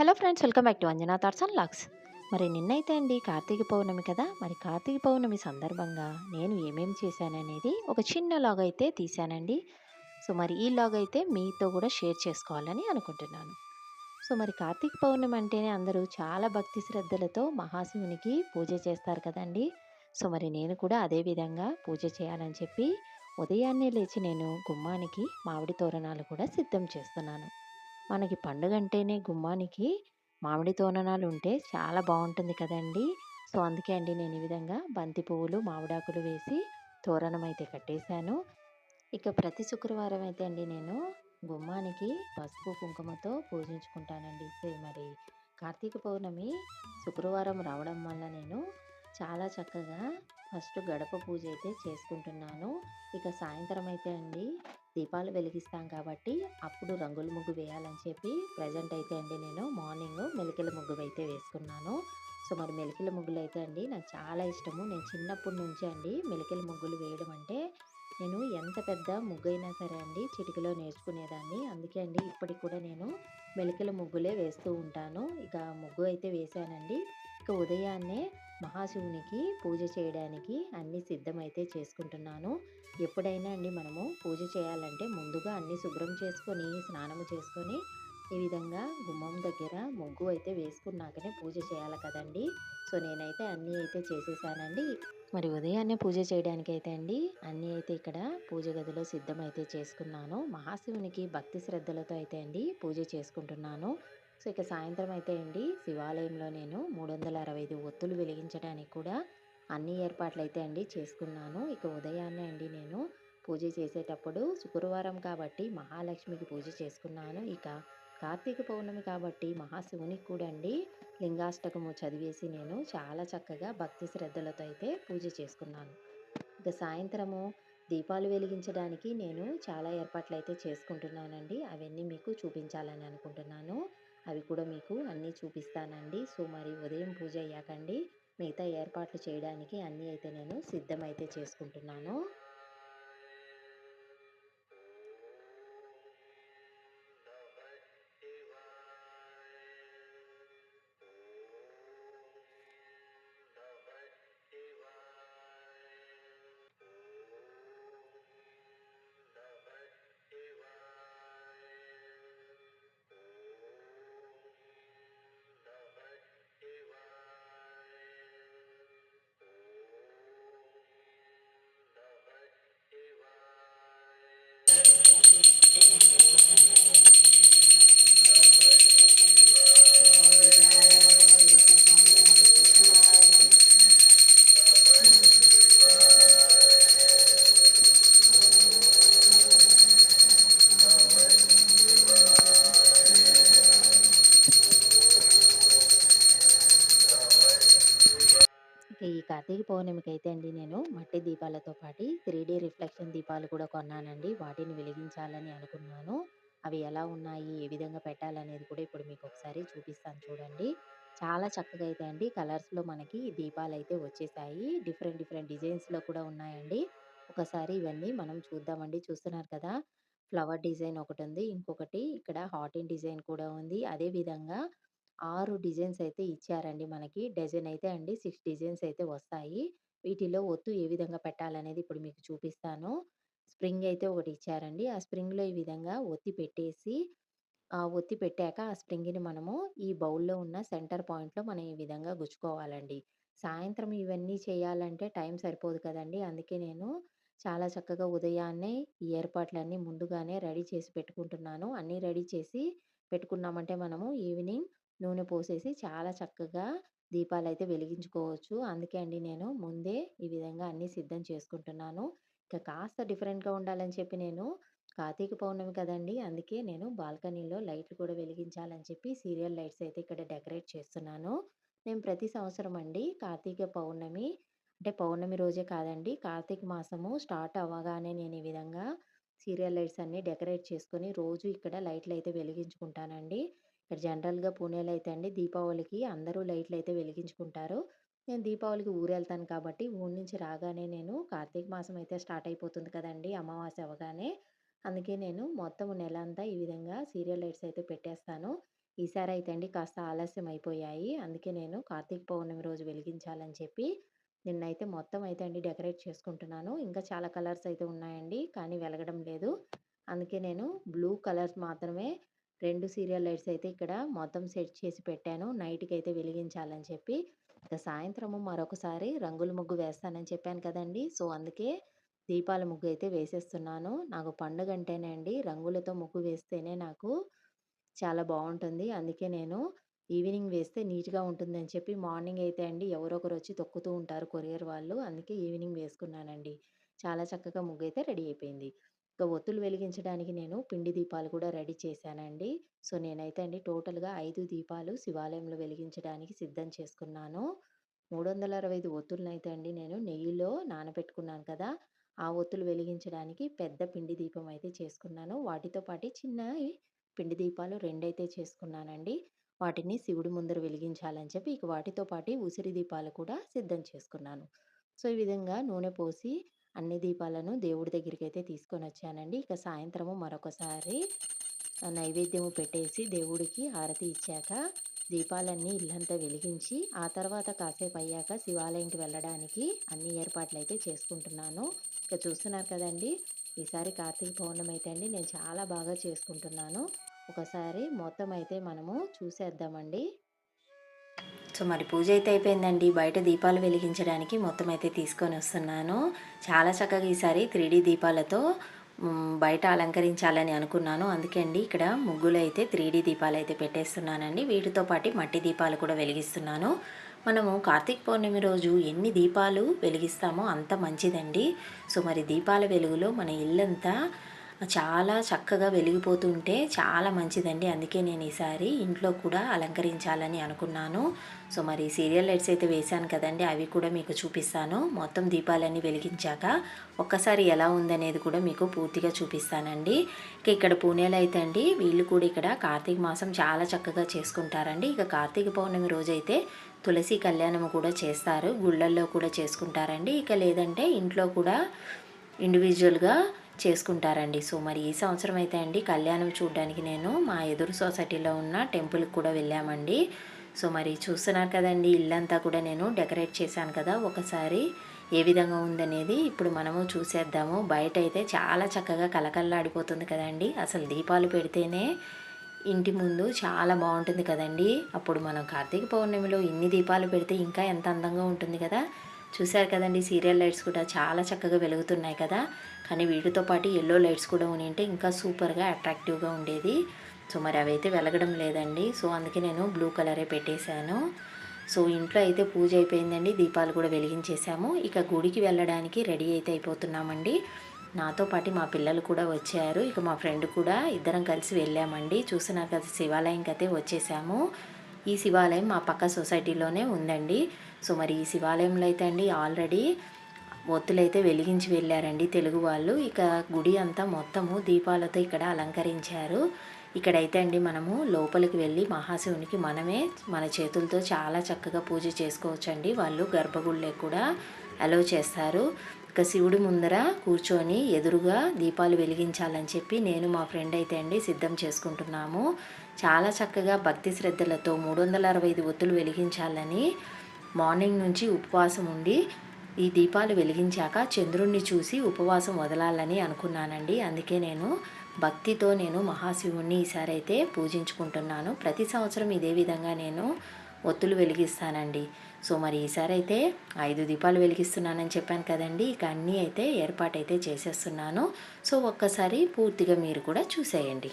Hello friends welcome back to Anjana thoughts and locks. మరి నిన్నైతే అండి కార్తీక పౌర్ణమి కదా మరి కార్తీక పౌర్ణమి సందర్భంగా నేను ఏమేమి చేశాననేది ఒక చిన్న లాగ్ అయితే తీశానండి. సో మరి ఈ లాగ్ అయితే మీతో కూడా షేర్ చేసుకోవాలని అనుకుంటున్నాను. సో మరి కార్తీక పౌర్ణమి అంటేనే అందరూ చాలా భక్తి శ్రద్ధలతో మహాశివునికి పూజ చేస్తారు కదండి. సో మరి నేను కూడా అదే విధంగా పూజ చేయాలని చెప్పి ఉదయాన్నే లేచి నేను గుమ్మానికి మామిడి తోరణాలు కూడా సిద్ధం చేస్తున్నాను. మనకి పండుగ అంటేనే గుమ్మానికి మామిడి తోరణాలు ఉంటే చాలా బాగుంటుంది కదండి. సో అందుకే అండి నేను ఈ విధంగా బంతి పువ్వులు మామిడాకులు వేసి తోరణం అయితే కట్టేశాను. ఇక ప్రతి శుక్రవారం అయితే అండి నేను గుమ్మానికి పసుపు కుంకుమతో పూజించుకుంటానండి. సరే మరి కార్తీక పౌర్ణమి శుక్రవారం రావడం వల్ల నేను చాలా చక్కగా ఫస్ట్ గడప పూజ అయితే చేసుకుంటున్నాను. ఇక సాయంత్రం అయితే అండి దీపాలు వెలిగిస్తాం కాబట్టి అప్పుడు రంగుల ముగ్గు వేయాలని చెప్పి ప్రజెంట్ అయితే అండి నేను మార్నింగ్ మెలికల ముగ్గు అయితే వేసుకున్నాను. సో మరి మెలికల ముగ్గులు అయితే అండి నాకు చాలా ఇష్టము. నేను చిన్నప్పటి నుంచి అండి మెలికల ముగ్గులు వేయడం అంటే నేను ఎంత పెద్ద ముగ్గు అయినా సరే అండి చిటికలో నేర్చుకునేదాన్ని. అందుకే అండి ఇప్పటికి కూడా నేను మెలికల ముగ్గులే వేస్తూ ఉంటాను. ఇక ముగ్గు అయితే వేశానండి. సో ఉదయాన్నే మహాశివునికి పూజ చేయడానికి అన్ని సిద్ధమైతే చేసుకుంటున్నాను. ఎప్పుడైనా అండి మనము పూజ చేయాలంటే ముందుగా అన్ని శుభ్రం చేసుకొని స్నానము చేసుకొని ఈ విధంగా గుమ్మం దగ్గర ముగ్గు అయితే వేసుకున్నాకనే పూజ చేయాలి కదండి. సో నేనైతే అన్నీ అయితే చేసేసానండి. మరి ఉదయాన్నే పూజ చేయడానికి అయితే అండి అన్నీ అయితే ఇక్కడ పూజ గదిలో సిద్ధమైతే చేసుకున్నాను. మహాశివునికి భక్తి శ్రద్ధలతో అయితే అండి పూజ చేసుకుంటున్నాను. సో ఇక సాయంత్రం అయితే అండి శివాలయంలో నేను మూడు వందల అరవై ఐదు ఒత్తులు వెలిగించడానికి కూడా అన్ని ఏర్పాట్లు అయితే అండి చేసుకున్నాను. ఇక ఉదయాన్నే అండి నేను పూజ చేసేటప్పుడు శుక్రవారం కాబట్టి మహాలక్ష్మికి పూజ చేసుకున్నాను. ఇక కార్తీక పౌర్ణమి కాబట్టి మహాశివునికి కూడా అండి లింగాష్టకము చదివేసి నేను చాలా చక్కగా భక్తి శ్రద్ధలతో అయితే పూజ చేసుకున్నాను. ఇక సాయంత్రము దీపాలు వెలిగించడానికి నేను చాలా ఏర్పాట్లు అయితే చేసుకుంటున్నానండి. అవన్నీ మీకు చూపించాలని అనుకుంటున్నాను. అవి కూడా మీకు అన్నీ చూపిస్తానండి. సో మరి ఉదయం పూజ అయ్యాకండి మిగతా ఏర్పాట్లు చేయడానికి అన్నీ అయితే నేను సిద్ధమైతే చేసుకుంటున్నాను. ఈ కార్తీక పౌర్ణమికి అయితే అండి నేను మట్టి దీపాలతో పాటు త్రీ డీ రిఫ్లెక్షన్ దీపాలు కూడా కొన్నానండి. వాటిని వెలిగించాలని అనుకున్నాను. అవి ఎలా ఉన్నాయి ఏ విధంగా పెట్టాలనేది కూడా ఇప్పుడు మీకు ఒకసారి చూపిస్తాను చూడండి. చాలా చక్కగా అయితే అండి కలర్స్లో మనకి దీపాలు అయితే వచ్చేసాయి. డిఫరెంట్ డిఫరెంట్ డిజైన్స్లో కూడా ఉన్నాయండి. ఒకసారి ఇవన్నీ మనం చూద్దామండి. చూస్తున్నారు కదా ఫ్లవర్ డిజైన్ ఒకటి ఉంది. ఇంకొకటి ఇక్కడ హార్టిన్ డిజైన్ కూడా ఉంది. అదే విధంగా ఆరు డిజైన్స్ అయితే ఇచ్చారండి మనకి. డజన్ అయితే అండి సిక్స్ డిజైన్స్ అయితే వస్తాయి. వీటిలో ఒత్తు ఏ విధంగా పెట్టాలనేది ఇప్పుడు మీకు చూపిస్తాను. స్ప్రింగ్ అయితే ఒకటి ఇచ్చారండి. ఆ స్ప్రింగ్లో ఈ విధంగా ఒత్తి పెట్టేసి ఆ ఒత్తి పెట్టాక ఆ స్ప్రింగ్ని మనము ఈ బౌల్లో ఉన్న సెంటర్ పాయింట్లో మనం ఈ విధంగా గుచ్చుకోవాలండి. సాయంత్రం ఇవన్నీ చేయాలంటే టైం సరిపోదు కదండి. అందుకే నేను చాలా చక్కగా ఉదయాన్నే ఈ ఏర్పాట్లన్నీ ముందుగానే రెడీ చేసి పెట్టుకుంటున్నాను. అన్నీ రెడీ చేసి పెట్టుకున్నామంటే మనము ఈవినింగ్ నూనె పోసేసి చాలా చక్కగా దీపాలు అయితే వెలిగించుకోవచ్చు. అందుకే అండి నేను ముందే ఈ విధంగా అన్నీ సిద్ధం చేసుకుంటున్నాను. ఇక కాస్త డిఫరెంట్గా ఉండాలని చెప్పి నేను కార్తీక పౌర్ణమి కదండి అందుకే నేను బాల్కనీలో లైట్లు కూడా వెలిగించాలని చెప్పి సీరియల్ లైట్స్ అయితే ఇక్కడ డెకరేట్ చేస్తున్నాను. నేను ప్రతి సంవత్సరం అండి కార్తీక పౌర్ణమి అంటే పౌర్ణమి రోజే కాదండి కార్తీక మాసము స్టార్ట్ అవ్వగానే నేను ఈ విధంగా సీరియల్ లైట్స్ అన్నీ డెకరేట్ చేసుకొని రోజు ఇక్కడ లైట్లు అయితే వెలిగించుకుంటానండి. ఇక్కడ జనరల్‌గా పూణేలో అయితే అండి దీపావళికి అందరూ లైట్లు అయితే వెలిగించుకుంటారు. నేను దీపావళికి ఊరెళ్తాను కాబట్టి ఊరి నుంచి రాగానే నేను కార్తీక మాసం అయితే స్టార్ట్ అయిపోతుంది కదండి అమావాస్య అవగానే అందుకే నేను మొత్తం నెల అంతా ఈ విధంగా సీరియల్ లైట్స్ అయితే పెట్టేస్తాను. ఈసారి అయితే అండి కాస్త ఆలస్యం అయిపోయాయి. అందుకే నేను కార్తీక పౌర్ణమి రోజు వెలిగించాలని చెప్పి నిన్నైతే మొత్తం అయితే అండి డెకరేట్ చేసుకుంటున్నాను. ఇంకా చాలా కలర్స్ అయితే ఉన్నాయండి. కానీ వెలగడం లేదు. అందుకే నేను బ్లూ కలర్స్ మాత్రమే రెండు సీరియల్ లైట్స్ అయితే ఇక్కడ మొత్తం సెట్ చేసి పెట్టాను. నైట్‌కి అయితే వెలిగించాలని చెప్పి. ఇక సాయంత్రము మరొకసారి రంగుల ముగ్గు వేస్తానని చెప్పాను కదండీ! సో, అందుకే దీపాల ముగ్గు అయితే వేసేస్తున్నాను. నాకు పండుగ అంటేనే అండి రంగులతో ముగ్గు వేస్తేనే నాకు చాలా బాగుంటుంది అందుకే నేను ఈవినింగ్ వేస్తే నీట్‌గా ఉంటుందని చెప్పి మార్నింగ్ అయితే అండి ఎవరో వచ్చి తొక్కుతూ ఉంటారు కొరియర్ వాళ్ళు. అందుకే ఈవినింగ్ వేసుకున్నానండి. చాలా చక్కగా ముగ్గు అయితే రెడీ అయిపోయింది. ఇంకా ఒత్తులు వెలిగించడానికి నేను పిండి దీపాలు కూడా రెడీ చేశానండి. సో, నేనైతే అండి టోటల్‌గా ఐదు దీపాలు శివాలయంలో వెలిగించడానికి సిద్ధం చేసుకున్నాను. 365 ఒత్తులనైతే అండి నేను నెయ్యిలో నానబెట్టుకున్నాను కదా! ఆ ఒత్తులు వెలిగించడానికి పెద్ద పిండి దీపం అయితే చేసుకున్నాను. వాటితో పాటు చిన్న పిండి దీపాలు రెండైతే చేసుకున్నానండి. వాటిని శివుడి ముందర వెలిగించాలని చెప్పి ఇక వాటితో పాటు ఉసిరి దీపాలు కూడా సిద్ధం చేసుకున్నాను. సో, ఈ విధంగా నూనె పోసి అన్ని దీపాలను దేవుడి దగ్గరికి అయితే తీసుకొని వచ్చానండి ఇక సాయంత్రము మరొకసారి నైవేద్యము పెట్టేసి దేవుడికి హారతి ఇచ్చాక దీపాలన్నీ ఇల్లంతా వెలిగించి ఆ తర్వాత కాసేపు అయ్యాక శివాలయంకి వెళ్ళడానికి అన్ని ఏర్పాట్లు అయితే చేసుకుంటున్నాను. ఇక చూస్తున్నారు కదండీ! ఈసారి కార్తీక పౌర్ణమి అయితే అండి నేను చాలా బాగా చేసుకుంటున్నాను. ఒకసారి మొత్తం అయితే మనము చూసేద్దామండి. సో, మరి పూజ అయితే అయిపోయిందండి. బయట దీపాలు వెలిగించడానికి మొత్తం అయితే తీసుకొని వస్తున్నాను చాలా చక్కగా ఈసారి త్రీడీ దీపాలతో బయట అలంకరించాలని అనుకున్నాను. అందుకే అండి ఇక్కడ ముగ్గులైతే 3డీ దీపాలైతే పెట్టేస్తున్నానండి. వీటితో పాటు మట్టి దీపాలు కూడా వెలిగిస్తున్నాను. మనము కార్తీక పౌర్ణమి రోజు ఎన్ని దీపాలు వెలిగిస్తామో అంత మంచిదండి. సో, మరి దీపాల వెలుగులో మన ఇల్లంతా చాలా చక్కగా వెలిగిపోతుంటే చాలా మంచిదండి. అందుకే నేను ఈసారి ఇంట్లో కూడా అలంకరించాలని అనుకున్నాను. సో, మరి సీరియల్ లైట్స్ అయితే వేశాను కదండి అవి కూడా మీకు చూపిస్తాను. మొత్తం దీపాలన్నీ వెలిగించాక ఒక్కసారి ఎలా ఉందనేది కూడా మీకు పూర్తిగా చూపిస్తానండి. ఇక ఇక్కడ పూణేలో అయితే అండి వీళ్ళు కూడా ఇక్కడ కార్తీక మాసం చాలా చక్కగా చేసుకుంటారండి. ఇక కార్తీక పౌర్ణమి రోజైతే తులసి కళ్యాణం కూడా చేస్తారు. గుళ్ళల్లో కూడా చేసుకుంటారండి. ఇక లేదంటే ఇంట్లో కూడా ఇండివిజువల్గా చేసుకుంటారండి. సో, మరి ఈ సంవత్సరం అయితే అండి కళ్యాణం చూడడానికి నేను మా ఎదురు సొసైటీలో ఉన్న టెంపుల్‌కి కూడా వెళ్ళామండి. సో, మరి చూస్తున్నారు కదండి ఇల్లంతా కూడా నేను డెకరేట్ చేశాను కదా! ఒకసారి ఏ విధంగా ఉందనేది ఇప్పుడు మనము చూసేద్దాము. బయట అయితే చాలా చక్కగా కళకళలాడిపోతుంది కదండి అసలు దీపాలు పెడితేనే ఇంటి ముందు చాలా బాగుంటుంది కదండీ! అప్పుడు మనం కార్తీక పౌర్ణమిలో ఇన్ని దీపాలు పెడితే ఇంకా ఎంత అందంగా ఉంటుంది కదా! చూశారు కదండీ! సీరియల్ లైట్స్ కూడా చాలా చక్కగా వెలుగుతున్నాయి కదా! కానీ వీటితో పాటు ఎల్లో లైట్స్ కూడా ఉంటే ఇంకా సూపర్‌గా అట్రాక్టివ్‌గా ఉండేది. సో, మరి అవైతే వెలగడం లేదండి. సో, అందుకే నేను బ్లూ కలరే పెట్టేశాను. సో, ఇంట్లో అయితే పూజ అయిపోయిందండి. దీపాలు కూడా వెలిగించేసాము. ఇక గుడికి వెళ్ళడానికి రెడీ అయితే అయిపోతున్నామండి. నాతో పాటు మా పిల్లలు కూడా వచ్చారు. ఇక మా ఫ్రెండ్ కూడా ఇద్దరం కలిసి వెళ్ళామండి. చూస్తున్నారు కదా! అయితే వచ్చేసాము. ఈ శివాలయం మా పక్క సొసైటీలోనే ఉందండి. సో, మరి ఈ శివాలయంలో అయితే అండి ఆల్రెడీ ఒత్తులైతే వెలిగించి వెళ్ళారండి తెలుగు వాళ్ళు. ఇక గుడి అంతా మొత్తము దీపాలతో ఇక్కడ అలంకరించారు. ఇక్కడైతే అండి మనము లోపలికి వెళ్ళి మహాశివునికి మనమే మన చేతులతో చాలా చక్కగా పూజ చేసుకోవచ్చండి. వాళ్ళు గర్భగుళ్ళే కూడా అలో చేస్తారు. ఇక శివుడి ముందర కూర్చొని ఎదురుగా దీపాలు వెలిగించాలని చెప్పి నేను మా ఫ్రెండ్ అయితే అండి సిద్ధం చేసుకుంటున్నాము. చాలా చక్కగా భక్తి శ్రద్ధలతో 365 ఒత్తులు వెలిగించాలని మార్నింగ్ నుంచి ఉపవాసం ఉండి ఈ దీపాలు వెలిగించాక చంద్రుణ్ణి చూసి ఉపవాసం వదలాలని అనుకున్నానండి. అందుకే నేను భక్తితో నేను మహాశివుణ్ణి ఈసారి అయితే పూజించుకుంటున్నాను. ప్రతి సంవత్సరం ఇదే విధంగా నేను ఒత్తులు వెలిగిస్తానండి. సో, మరి ఈసారి అయితే ఐదు దీపాలు వెలిగిస్తున్నానని చెప్పాను కదండీ! ఇక అన్నీ అయితే ఏర్పాటైతే చేసేస్తున్నాను. సో, ఒక్కసారి పూర్తిగా మీరు కూడా చూసేయండి.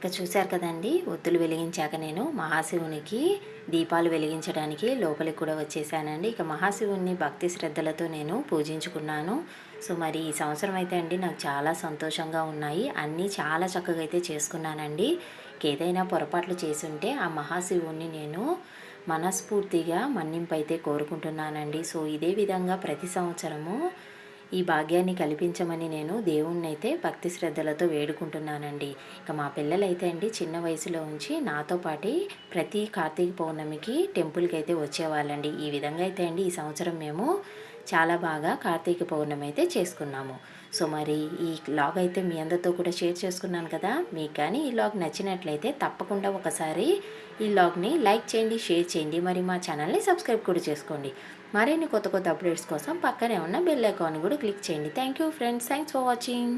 ఇక చూశారు కదండి ఒత్తులు వెలిగించాక నేను మహాశివునికి దీపాలు వెలిగించడానికి లోపలికి కూడా వచ్చేసానండి. ఇక మహాశివుని భక్తి శ్రద్ధలతో నేను పూజించుకున్నాను. సో మరి ఈ సంవత్సరం అయితే అండి నాకు చాలా సంతోషంగా ఉన్నాయి. అన్నీ చాలా చక్కగా అయితే చేసుకున్నానండి. ఏదైనా పొరపాట్లు చేసుంటే ఆ మహాశివుణ్ణి నేను మనస్ఫూర్తిగా మన్నింపు అయితే కోరుకుంటున్నానండి. సో ఇదే విధంగా ప్రతి సంవత్సరము ఈ భాగ్యాన్ని కల్పించమని నేను దేవుణ్ణి అయితే భక్తి శ్రద్ధలతో వేడుకుంటున్నానండి. ఇక మా పిల్లలైతే అండి చిన్న వయసులో ఉంచి నాతో పాటి ప్రతి కార్తీక పౌర్ణమికి టెంపుల్కి అయితే వచ్చేవాళ్ళండి. ఈ విధంగా అయితే అండి ఈ సంవత్సరం మేము చాలా బాగా కార్తీక పౌర్ణమి అయితే చేసుకున్నాము. సో మరి ఈ లాగ్ అయితే మీ అందరితో కూడా షేర్ చేసుకున్నాను కదా. మీకు కానీ ఈ లాగ్ నచ్చినట్లయితే తప్పకుండా ఒకసారి ఈ లాగ్ని లైక్ చేయండి షేర్ చేయండి. మరి మా ఛానల్ని సబ్స్క్రైబ్ కూడా చేసుకోండి. మరిన్ని కొత్త కొత్త అప్డేట్స్ కోసం పక్కనే ఉన్న బెల్ ఐకాన్ కూడా క్లిక్ చేయండి. Thank you friends thanks for watching